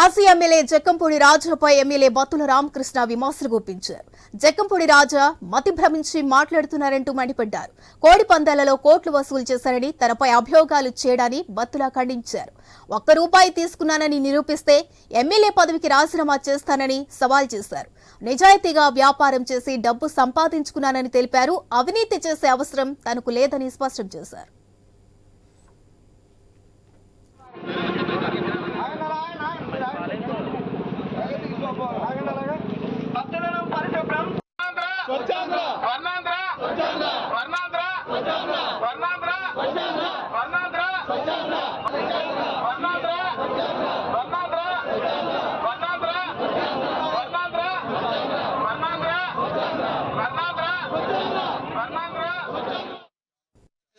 మాజీ ఎమ్మెల్యే జక్కంపూడి రాజాపై ఎమ్మెల్యే బత్తుల రామకృష్ణ విమర్శలు గుప్పించారు. జక్కంపూడి రాజా మతి భ్రమించి మాట్లాడుతున్నారంటూ మండిపడ్డారు. కోడి పందాలలో కోట్లు వసూలు చేశారని తనపై అభియోగాలు చేయడాన్ని బత్తుల ఖండించారు. ఒక్క రూపాయి తీసుకున్నానని నిరూపిస్తే ఎమ్మెల్యే పదవికి రాజీనామా చేస్తానని సవాల్ చేశారు. నిజాయితీగా వ్యాపారం చేసి డబ్బు సంపాదించుకున్నానని తెలిపారు. అవినీతి చేసే అవసరం తనకు లేదని స్పష్టం చేశారు భక్తులను పరిశుభ్రం వర్ణాంధ్ర వర్ణాంధ్ర వర్ణాంధ్ర వర్ణాంధ్ర వర్ణాంధ్ర వర్ణాంధ్ర వర్ణాంధ్ర వర్ణాంధ్ర వర్ణాంధ్ర వర్ణాంధ్ర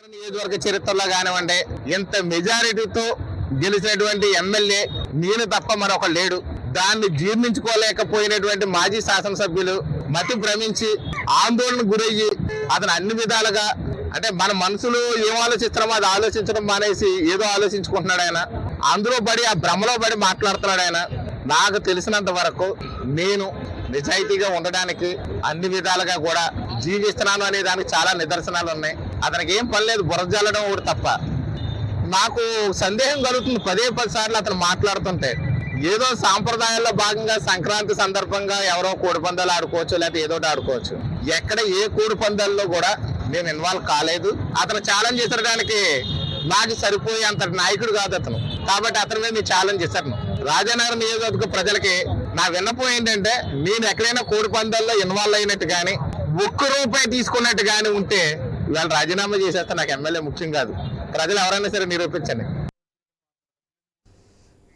నియోజకవర్గ చరిత్రలో కానివ్వండి ఇంత మెజారిటీతో గెలిచినటువంటి ఎమ్మెల్యే నేను తప్ప మరొక లేడు దాన్ని జీర్ణించుకోలేకపోయినటువంటి మాజీ శాసనసభ్యులు మతి భ్రమించి ఆందోళన గురయ్యి అతను అన్ని విధాలుగా అంటే మన మనసులో ఏం ఆలోచిస్తున్నామో అది ఆలోచించడం మానేసి ఏదో ఆలోచించుకుంటున్నాడు ఆయన. అందులో పడి ఆ భ్రమలో పడి మాట్లాడుతున్నాడు ఆయన. నాకు తెలిసినంత వరకు నేను నిజాయితీగా ఉండడానికి అన్ని విధాలుగా కూడా జీవిస్తున్నాను అనే దానికి చాలా నిదర్శనాలు ఉన్నాయి. అతనికి ఏం పని లేదు బుర్రజల్లడం ఒకటి తప్ప. నాకు సందేహం కలుగుతుంది పదే పది సార్లు అతను మాట్లాడుతుంటే. ఏదో సాంప్రదాయాల్లో భాగంగా సంక్రాంతి సందర్భంగా ఎవరో కోడిపందాలు ఆడుకోవచ్చు లేకపోతే ఏదో ఒకటి ఆడుకోవచ్చు. ఎక్కడ ఏ కోడిపందాల్లో కూడా మేము ఇన్వాల్వ్ కాలేదు. అతను ఛాలెంజ్ చేసడానికి నాకు సరిపోయే అంత నాయకుడు కాదు అతను. కాబట్టి అతని మీద నేను ఛాలెంజ్ చేశాను. రాజానగరం నియోజకవర్గ ప్రజలకి నా విన్నపం ఏంటంటే నేను ఎక్కడైనా కోడి పందాల్లో ఇన్వాల్వ్ అయినట్టు కానీ ఒక్క రూపాయి తీసుకున్నట్టు కానీ ఉంటే ఇవాళ రాజీనామా చేసేస్తే నాకు ఎమ్మెల్యే ముఖ్యం కాదు. ప్రజలు ఎవరైనా సరే నిరూపించండి.